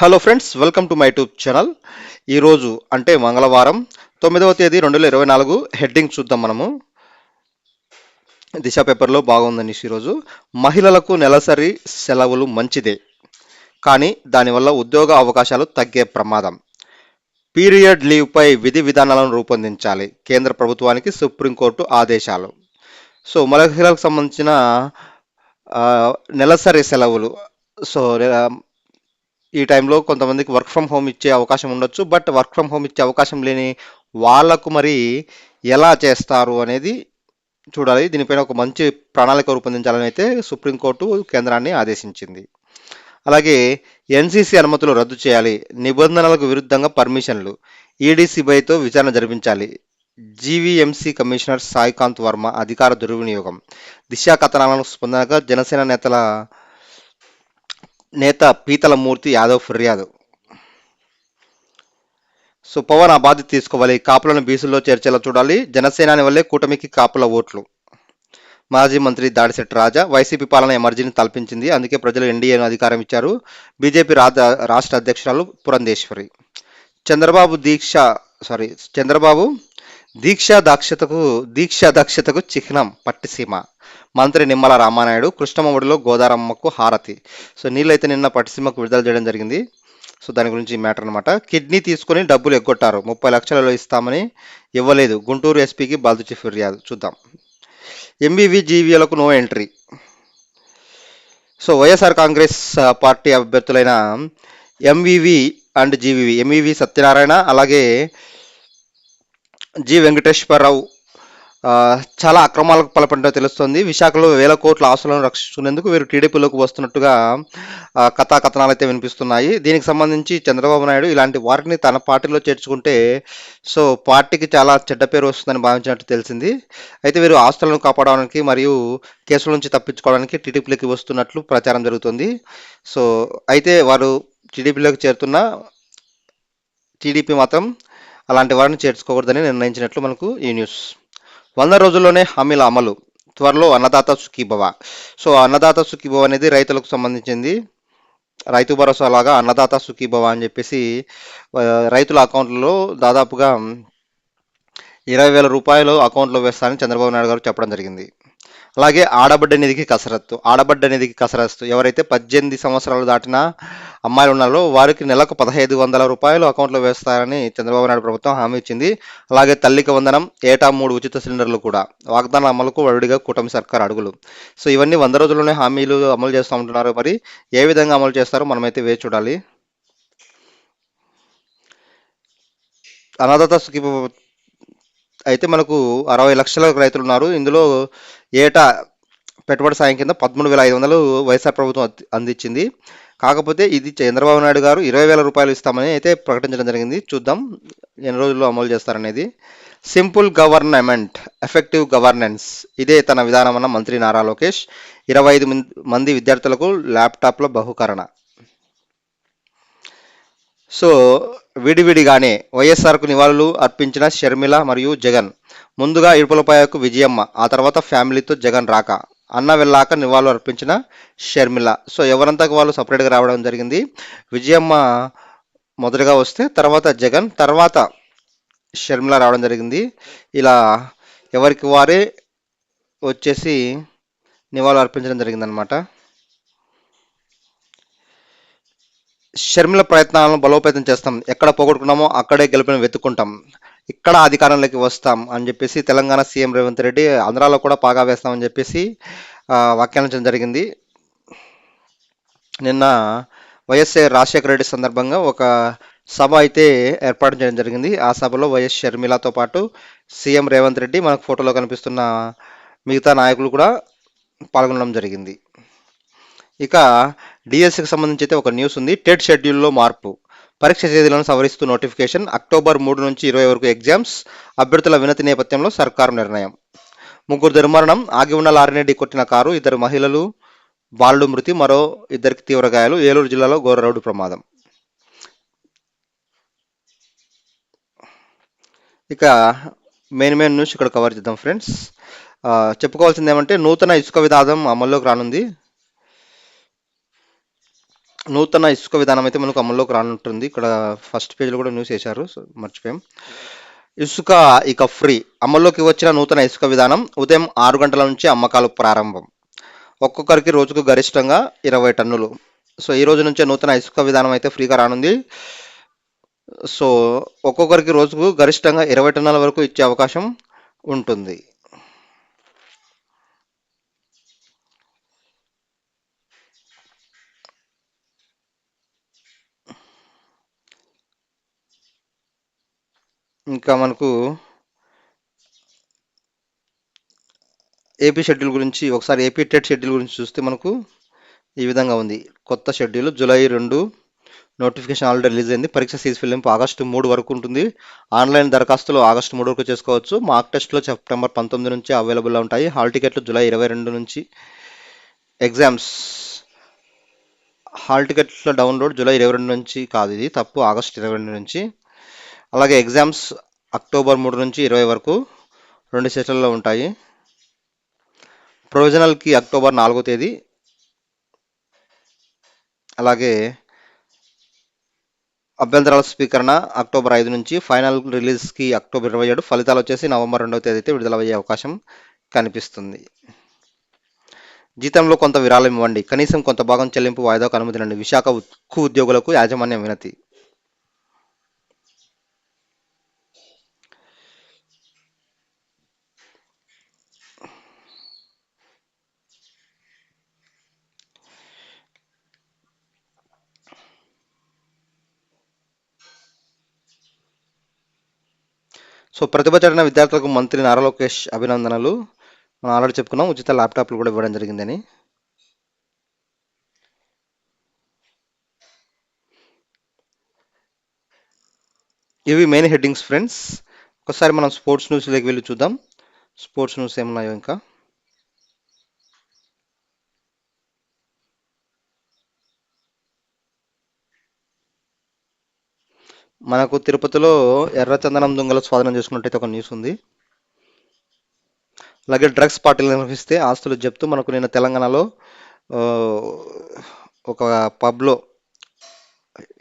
Hello friends welcome to my YouTube channel ఈరోజు అంటే మంగళవారం తొమ్మిదవ తేదీ రెండు వేల ఇరవై నాలుగు హెడ్డింగ్ చూద్దాం మనము. దిశ పేపర్లో బాగుందండి ఈరోజు మహిళలకు నెలసరి సెలవులు మంచిదే కానీ దానివల్ల ఉద్యోగ అవకాశాలు తగ్గే ప్రమాదం. పీరియడ్ లీవ్పై విధి విధానాలను రూపొందించాలి కేంద్ర ప్రభుత్వానికి సుప్రీంకోర్టు ఆదేశాలు. సో మహిళలకు సంబంధించిన నెలసరి సెలవులు. సో ఈ టైంలో కొంతమందికి వర్క్ ఫ్రమ్ హోమ్ ఇచ్చే అవకాశం ఉండొచ్చు. బట్ వర్క్ ఫ్రమ్ హోమ్ ఇచ్చే అవకాశం లేని వాళ్ళకు మరి ఎలా చేస్తారు అనేది చూడాలి. దీనిపైన ఒక మంచి ప్రణాళిక రూపొందించాలని అయితే సుప్రీంకోర్టు కేంద్రాన్ని ఆదేశించింది. అలాగే ఎన్సీసీ అనుమతులు రద్దు చేయాలి. నిబంధనలకు విరుద్ధంగా పర్మిషన్లు. ఈడీసీబైతో విచారణ జరిపించాలి. జీవీఎంసీ కమిషనర్ సాయికాంత్ వర్మ అధికార దుర్వినియోగం. దిశా కథనాలను స్పందనగా జనసేన నేతల నేత పీతలమూర్తి యాదవ్ ఫిర్యాదు. సో పవన్ ఆ బాధ్యత తీసుకోవాలి. కాపులను బీసీలో చేర్చేలా చూడాలి. జనసేనాని వల్లే కూటమికి కాపుల ఓట్లు. మాజీ మంత్రి దాడిశెట్టి రాజా వైసీపీ పాలన ఎమర్జీని తలపించింది. అందుకే ప్రజలు ఎన్డీఏను అధికారం ఇచ్చారు. బీజేపీ రాష్ట్ర అధ్యక్షురాలు పురంధేశ్వరి. చంద్రబాబు దీక్ష సారీ చంద్రబాబు దీక్ష దాక్షతకు దీక్ష దక్షతకు చిహ్నం పట్టిసీమ. మంత్రి నిమ్మల రామానాయుడు కృష్ణమవుడిలో గోదారమ్మకు హారతి. సో నీళ్ళైతే నిన్న పట్టిసీమకు విడుదల చేయడం జరిగింది. సో దాని గురించి మ్యాటర్ అనమాట కిడ్నీ తీసుకొని డబ్బులు ఎగ్గొట్టారు. ముప్పై లక్షలలో ఇస్తామని ఇవ్వలేదు. గుంటూరు ఎస్పీకి బాల్దుచి ఫిర్యాదు. చూద్దాం. MBV జీవీలకు no entry. So YSR Congress party అభ్యర్థులైన MVV and GVV MVV Satyanarayana అలాగే జి వెంకటేశ్వరరావు చాలా అక్రమాలకు పాల్పడినట్టు తెలుస్తుంది. విశాఖలో వేల కోట్ల ఆస్తులను రక్షించుకునేందుకు వీరు టీడీపీలోకి వస్తున్నట్టుగా కథాకథనాలు కథా కథనాలు అయితే వినిపిస్తున్నాయి. దీనికి సంబంధించి చంద్రబాబు నాయుడు ఇలాంటి వారిని తన పార్టీలో చేర్చుకుంటే సో పార్టీకి చాలా చెడ్డ పేరు వస్తుందని భావించినట్టు తెలిసింది. అయితే వీరు ఆస్తులను కాపాడడానికి మరియు కేసుల నుంచి తప్పించుకోవడానికి టీడీపీలోకి వస్తున్నట్లు ప్రచారం జరుగుతుంది. సో అయితే వారు టీడీపీలోకి చేరుతున్న టీడీపీ మాత్రం అలాంటి వారిని చేర్చుకోకూడదని నిర్ణయించినట్లు మనకు ఈ న్యూస్. వంద రోజుల్లోనే హామీల అమలు. త్వరలో అన్నదాత సుఖీభవ. సో అన్నదాత సుఖీభవ అనేది రైతులకు సంబంధించింది. రైతు భరోసా లాగా అన్నదాత సుఖీభవ అని చెప్పేసి రైతుల అకౌంట్లో దాదాపుగా ఇరవై వేల రూపాయలు అకౌంట్లో వేస్తారని చంద్రబాబు నాయుడు గారు చెప్పడం జరిగింది. అలాగే ఆడబిడ్డ నిధికి కసరత్తు ఆడబిడ్డ నిధికి కసరత్తు. ఎవరైతే పద్దెనిమిది సంవత్సరాలు దాటిన అమ్మాయిలు ఉన్నారో వారికి నెలకు పదహైదు వందల రూపాయలు అకౌంట్లో వేస్తారని చంద్రబాబు నాయుడు ప్రభుత్వం హామీ ఇచ్చింది. అలాగే తల్లికి వందనం ఏటా మూడు ఉచిత సిలిండర్లు కూడా. వాగ్దాన అమలుకు వరుడిగా కూటమి సర్కార్ అడుగులు. సో ఇవన్నీ వంద రోజుల్లోనే హామీలు అమలు చేస్తూ ఉంటున్నారు. మరి ఏ విధంగా అమలు చేస్తారో మనమైతే వేచి చూడాలి. అనాథత అయితే మనకు అరవై లక్షల రైతులు ఉన్నారు. ఇందులో ఏటా పెట్టుబడి సాయం కింద పదమూడు వేల ఐదు వందలు వైఎస్ఆర్ ప్రభుత్వం అంది- అందించింది. కాకపోతే ఇది చంద్రబాబు నాయుడు గారు ఇరవై వేల రూపాయలు ఇస్తామని అయితే ప్రకటించడం జరిగింది. చూద్దాం ఎన్ని రోజుల్లో అమలు చేస్తారనేది. సింపుల్ గవర్నమెంట్ ఎఫెక్టివ్ గవర్నెన్స్ ఇదే తన విధానం అన్న మంత్రి నారా లోకేష్. ఇరవై ఐదు మంది విద్యార్థులకు ల్యాప్టాప్ల బహుకరణ. సో విడివిడిగానే వైఎస్ఆర్కు నివాళులు అర్పించిన షర్మిల మరియు జగన్ ముందుగా ఇరుపులపాయకు విజయమ్మ ఆ తర్వాత ఫ్యామిలీతో జగన్ రాక అన్న వెళ్ళాక నివాళులు అర్పించిన షర్మిల. సో ఎవరంతకు వాళ్ళు సపరేట్గా రావడం జరిగింది? విజయమ్మ మొదటగా వస్తే తర్వాత జగన్ తర్వాత షర్మిల రావడం జరిగింది. ఇలా ఎవరికి వారే వచ్చేసి నివాళులు అర్పించడం జరిగిందనమాట షర్మిల ప్రయత్నాలను బలోపేతం చేస్తాం. ఎక్కడ పోగొట్టుకున్నామో అక్కడే గెలుపుని వెతుక్కుంటాం. ఇక్కడ అధికారంలోకి వస్తాం అని చెప్పేసి తెలంగాణ సీఎం రేవంత్ రెడ్డి ఆంధ్రాలో కూడా పాగా వేస్తామని చెప్పేసి వ్యాఖ్యానించడం జరిగింది. నిన్న వైఎస్ఆర్ రాజశేఖర రెడ్డి సందర్భంగా ఒక సభ అయితే ఏర్పాటు చేయడం జరిగింది. ఆ సభలో వైఎస్ షర్మిలతో పాటు సీఎం రేవంత్ రెడ్డి మనకు ఫోటోలో కనిపిస్తున్న మిగతా నాయకులు కూడా పాల్గొనడం జరిగింది. ఇక డిఎస్సికి సంబంధించి అయితే ఒక న్యూస్ ఉంది. టెట్ షెడ్యూల్లో మార్పు. పరీక్ష తేదీలను సవరిస్తూ నోటిఫికేషన్. అక్టోబర్ మూడు నుంచి ఇరవై వరకు ఎగ్జామ్స్. అభ్యర్థుల వినతి నేపథ్యంలో సర్కారు నిర్ణయం. ముగ్గురు దుర్మరణం. ఆగి ఉన్న లారీని ఢీకొట్టిన కారు ఇద్దరు మహిళలు బాలుడు మృతి మరో ఇద్దరికి తీవ్ర గాయాలు. ఏలూరు జిల్లాలో ఘోర రోడ్డు ప్రమాదం. ఇక మెయిన్ మెయిన్ న్యూస్ ఇక్కడ కవర్ చేద్దాం ఫ్రెండ్స్. చెప్పుకోవాల్సింది ఏమంటే నూతన ఇసుక విధానం అమల్లోకి రానుంది. నూతన ఇసుక విధానం అయితే మనకు అమల్లోకి రానుంటుంది. ఇక్కడ ఫస్ట్ పేజ్లో కూడా న్యూస్ వేశారు సో మర్చిపోయాం. ఇసుక ఇక ఫ్రీ అమల్లోకి వచ్చిన నూతన ఇసుక విధానం ఉదయం ఆరు గంటల నుంచి అమ్మకాలు ప్రారంభం. ఒక్కొక్కరికి రోజుకు గరిష్టంగా ఇరవై టన్నులు. సో ఈ రోజు నుంచే నూతన ఇసుక విధానం అయితే ఫ్రీగా రానుంది. సో ఒక్కొక్కరికి రోజుకు గరిష్టంగా ఇరవై టన్నుల వరకు ఇచ్చే అవకాశం ఉంటుంది. ఇంకా మనకు ఏపీ షెడ్యూల్ గురించి ఒకసారి ఏపీ టెట్ షెడ్యూల్ గురించి చూస్తే మనకు ఈ విధంగా ఉంది. కొత్త షెడ్యూల్ జూలై రెండు నోటిఫికేషన్ ఆల్రెడీ రిలీజ్ అయింది. పరీక్ష సీజ్ ఫిల్లింపు ఆగస్టు మూడు వరకు ఉంటుంది. ఆన్లైన్ దరఖాస్తులు ఆగస్టు మూడు వరకు చేసుకోవచ్చు. మార్క్ టెస్ట్లో సెప్టెంబర్ పంతొమ్మిది నుంచి అవైలబుల్లో ఉంటాయి. హాల్ టికెట్లు జూలై ఇరవై రెండు నుంచి. ఎగ్జామ్స్ హాల్ టికెట్ల డౌన్లోడ్ జూలై ఇరవై రెండు నుంచి కాదు ఇది తప్పు ఆగస్టు ఇరవై రెండు నుంచి. అలాగే ఎగ్జామ్స్ అక్టోబర్ మూడు నుంచి ఇరవై వరకు రెండు సెషన్లలో ఉంటాయి ప్రొవిజనల్కి అక్టోబర్ నాలుగో తేదీ అలాగే అభ్యంతరాల స్వీకరణ అక్టోబర్ ఐదు నుంచి ఫైనల్ రిలీజ్కి అక్టోబర్ ఇరవై ఏడు ఫలితాలు వచ్చేసి నవంబర్ రెండవ తేదీ అయితే విడుదలయ్యే అవకాశం కనిపిస్తుంది జీతంలో కొంత విరాళం ఇవ్వండి కనీసం కొంత భాగం చెల్లింపు వాయిదాకు అనుమతినండి విశాఖ ఉక్కు ఉద్యోగులకు యాజమాన్యం వినతి సో ప్రతిభ జరిగిన విద్యార్థులకు మంత్రి నారా లోకేష్ అభినందనలు. మనం ఆల్రెడీ చెప్పుకున్నాం ఉచిత ల్యాప్టాప్లు కూడా ఇవ్వడం జరిగిందని. ఇవి మెయిన్ హెడ్డింగ్స్ ఫ్రెండ్స్ ఒకసారి మనం స్పోర్ట్స్ న్యూస్లోకి వెళ్ళి చూద్దాం. స్పోర్ట్స్ న్యూస్ ఏమున్నాయో ఇంకా? మనకు తిరుపతిలో ఎర్రచందనం దొంగలు స్వాధీనం చేసుకున్నట్టయితే ఒక న్యూస్ ఉంది. అలాగే డ్రగ్స్ పార్టీలు నిర్వహిస్తే ఆస్తులు చెప్తూ మనకు నిన్న తెలంగాణలో ఒక పబ్లో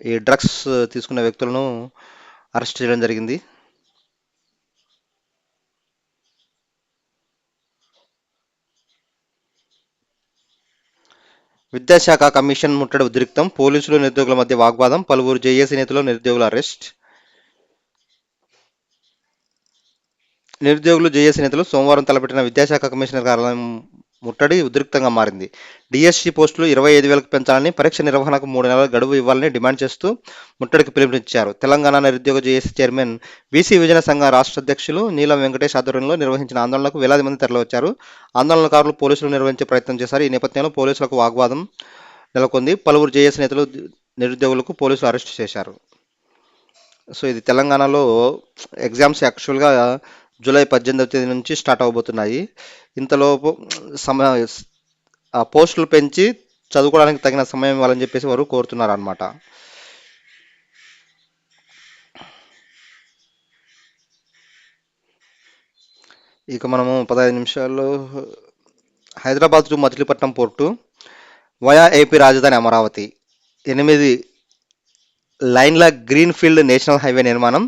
ఈ డ్రగ్స్ తీసుకున్న వ్యక్తులను అరెస్ట్ చేయడం జరిగింది. విద్యాశాఖ కమిషన్ ముట్టడి ఉద్రిక్తం. పోలీసులు నిరుద్యోగుల మధ్య వాగ్వాదం. పలువురు జేఏసీ నేతలు నిరుద్యోగుల అరెస్ట్. నిరుద్యోగులు జేఏసీ నేతలు సోమవారం తలపెట్టిన విద్యాశాఖ కమిషనర్ కార్యాలయం ముట్టడి ఉద్రిక్తంగా మారింది. డిఎస్సి పోస్టులు ఇరవై ఐదు వేలకు పెంచాలని పరీక్ష నిర్వహణకు మూడు నెలల గడువు ఇవ్వాలని డిమాండ్ చేస్తూ ముట్టడికి పిలుపునిచ్చారు. తెలంగాణ నిరుద్యోగ జేఏసీ చైర్మన్ బీసీ విభజన సంఘ రాష్ట్ర అధ్యక్షులు నీలం వెంకటేష్ ఆధ్వర్యంలో నిర్వహించిన ఆందోళనకు వేలాది మంది తరలివచ్చారు. ఆందోళనకారులు పోలీసులు నిర్వహించే ప్రయత్నం చేశారు. ఈ నేపథ్యంలో పోలీసులకు వాగ్వాదం నెలకొంది. పలువురు జేఏసీ నేతలు నిరుద్యోగులకు పోలీసులు అరెస్ట్ చేశారు. సో ఇది తెలంగాణలో ఎగ్జామ్స్ యాక్చువల్గా జూలై పద్దెనిమిదవ తేదీ నుంచి స్టార్ట్ అవబోతున్నాయి. ఇంతలోపు సమయ ఆ పోస్టులు పెంచి చదువుకోవడానికి తగిన సమయం ఇవ్వాలని చెప్పేసి వారు కోరుతున్నారు అనమాట ఇక మనము పదహైదు నిమిషాల్లో Hyderabad to Machilipatnam port via AP రాజధాని అమరావతి. ఎనిమిది లైన్ల గ్రీన్ఫీల్డ్ నేషనల్ హైవే నిర్మాణం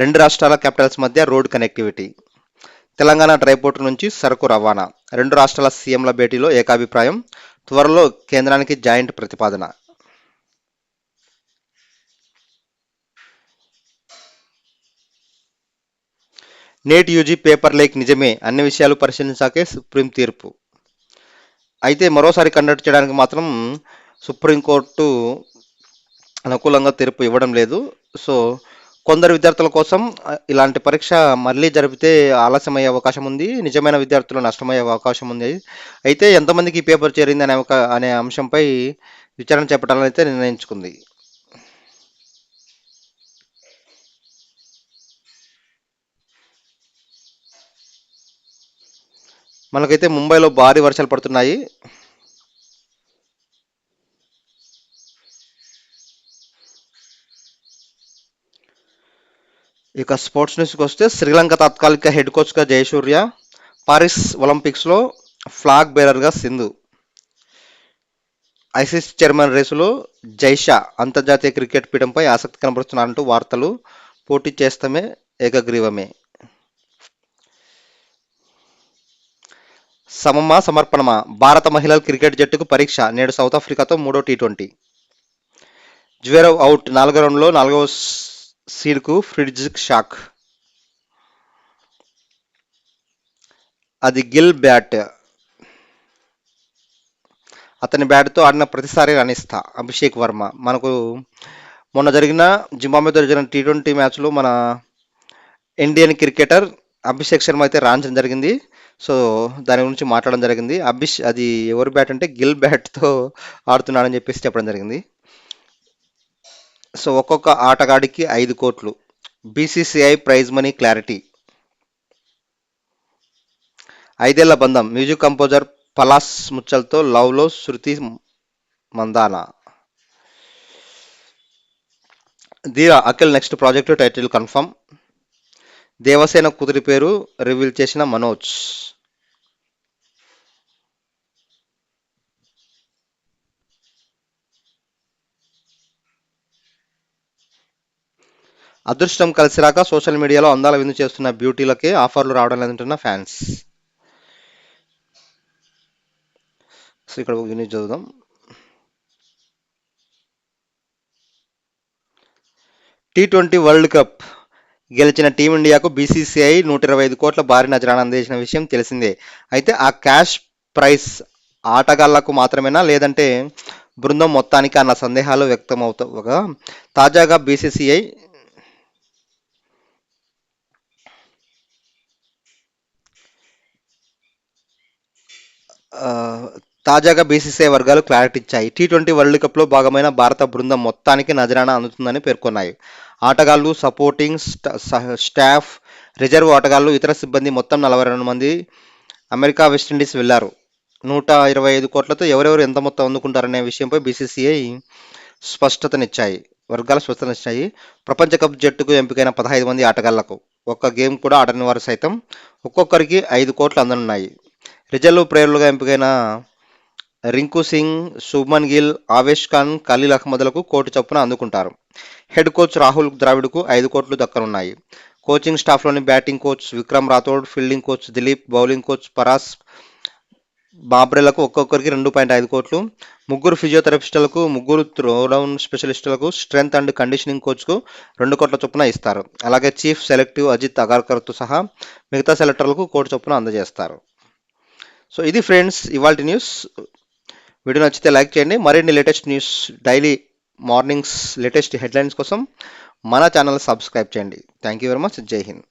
రెండు రాష్ట్రాల క్యాపిటల్స్ మధ్య రోడ్ కనెక్టివిటీ. తెలంగాణ డ్రైపోర్ట్ నుంచి సరుకు రవాణా రెండు రాష్ట్రాల సీఎంల భేటీలో ఏకాభిప్రాయం త్వరలో కేంద్రానికి జాయింట్ ప్రతిపాదన. నేట్ యూజీ పేపర్ లేక్ నిజమే అన్ని విషయాలు పరిశీలించాకే సుప్రీం తీర్పు. అయితే మరోసారి కండక్ట్ చేయడానికి మాత్రం సుప్రీంకోర్టు అనుకూలంగా తీర్పు ఇవ్వడం లేదు. సో కొందరు విద్యార్థుల కోసం ఇలాంటి పరీక్ష మళ్ళీ జరిపితే ఆలస్యమయ్యే అవకాశం ఉంది. నిజమైన విద్యార్థులు నష్టమయ్యే అవకాశం ఉంది. అయితే ఎంతమందికి ఈ పేపర్ చేరింది అనే ఒక అనే అంశంపై విచారణ చేపట్టాలని అయితే నిర్ణయించుకుంది. మనకైతే ముంబైలో భారీ వర్షాలు పడుతున్నాయి. ఇక స్పోర్ట్స్ న్యూస్కి వస్తే శ్రీలంక తాత్కాలిక హెడ్ కోచ్గా జయసూర్య పారిస్ ఒలింపిక్స్లో ఫ్లాగ్ బేరర్గా సింధు. ఐసీసీ చైర్మన్ రేసులో జైషా అంతర్జాతీయ క్రికెట్ పీఠంపై ఆసక్తి కనబరుస్తున్నారంటూ వార్తలు. పోటీ చేస్తామే ఏకగ్రీవమే. సమమా సమర్పణమా? భారత మహిళల క్రికెట్ జట్టుకు పరీక్ష నేడు సౌత్ ఆఫ్రికాతో మూడో టీ ట్వంటీ. జ్వేరవ్ అవుట్ నాలుగో రౌండ్లో నాలుగవ సీడ్కు ఫ్రిడ్జ్ షాక్. అది గిల్ బ్యాట్. అతని బ్యాట్తో ఆడిన ప్రతిసారి రాణిస్తా అభిషేక్ వర్మ. మనకు మొన్న జరిగిన జింబాబేతో జరిగిన టీ ట్వంటీ మ్యాచ్లో మన ఇండియన్ క్రికెటర్ అభిషేక్ శర్మ అయితే రాణించడం జరిగింది. సో దాని గురించి మాట్లాడడం జరిగింది. అభిష్ అది ఎవరి బ్యాట్ అంటే గిల్ బ్యాట్తో ఆడుతున్నాడని చెప్పేసి చెప్పడం జరిగింది. సో ఒక్కొక్క ఆటగాడికి ఐదు కోట్లు. BCCI prize money clarity. ఐదేళ్ళ బంధం. మ్యూజిక్ కంపోజర్ పలాస్ ముచ్చల్తో లవ్లో Shruti Mandana. Dheera Akhil next project title confirm. Devasena కుదిరి పేరు రివీల్ చేసిన మనోజ్. అదృష్టం కలిసి రాక సోషల్ మీడియాలో అందాల విందు చేస్తున్న బ్యూటీలకే ఆఫర్లు రావడం లేదంటున్న ఫ్యాన్స్. సో ఇక్కడ ఒక యూనిట్ చదువుదాం. T twenty world cup. గెలిచిన టీమిండియాకు బీసీసీఐ నూట ఇరవై ఐదు కోట్ల భారీ నజరాన అందించిన విషయం తెలిసిందే. అయితే ఆ క్యాష్ ప్రైస్ ఆటగాళ్ళకు మాత్రమేనా? లేదంటే బృందం మొత్తానికి అన్న సందేహాలు వ్యక్తమవుతావుగా తాజాగా బీసీసీఐ తాజాగా బీసీసీఐ వర్గాలు క్లారిటీ ఇచ్చాయి. టీ ట్వంటీ వరల్డ్ కప్లో భాగమైన భారత బృందం మొత్తానికి నజరానా అందుతుందని పేర్కొన్నాయి. ఆటగాళ్ళు సపోర్టింగ్ స్టాఫ్ రిజర్వ్ ఆటగాళ్ళు ఇతర సిబ్బంది మొత్తం నలభై రెండు మంది అమెరికా వెస్టిండీస్ వెళ్ళారు. నూట ఇరవై ఐదు కోట్లతో ఎవరెవరు ఎంత మొత్తం అందుకుంటారనే విషయంపై బీసీసీఐ స్పష్టతనిచ్చాయి. వర్గాలు స్పష్టతనిచ్చాయి. ప్రపంచ కప్ జట్టుకు ఎంపికైన పదహైదు మంది ఆటగాళ్ళకు ఒక్క గేమ్ కూడా ఆడని వారు సైతం ఒక్కొక్కరికి ఐదు కోట్లు అందనున్నాయి. రిజర్వ్ ప్లేయర్లుగా ఎంపికైన రింకు సింగ్ శుభ్మన్ గిల్ ఆవేష్ ఖాన్ ఖలీల్ అహ్మద్లకు కోటి చొప్పున అందుకుంటారు. హెడ్ కోచ్ రాహుల్ ద్రావిడ్కు ఐదు కోట్లు దక్కనున్నాయి. Coaching స్టాఫ్లోని batting coach Vikram Rathore fielding coach Dilip bowling coach Paras బాబ్రేలకు ఒక్కొక్కరికి రెండు పాయింట్ ఐదు కోట్లు. ముగ్గురు ఫిజియోథెరపిస్టులకు ముగ్గురు త్రోడౌన్ స్పెషలిస్టులకు స్ట్రెంగ్త్ అండ్ కండిషనింగ్ కోచ్కు రెండు కోట్ల చొప్పున ఇస్తారు. అలాగే చీఫ్ సెలెక్టివ్ అజిత్ అగార్కర్తో సహా మిగతా సెలెక్టర్లకు కోటి చొప్పున అందజేస్తారు. సో ఇది ఫ్రెండ్స్ ఇవాళ న్యూస్ వీడియో నచ్చితే లైక్ చేయండి. మరిన్ని latest news daily mornings latest headlines కోసం మన ఛానల్ సబ్స్క్రైబ్ చేయండి. థ్యాంక్ యూ వెరీ మచ్ జై హింద్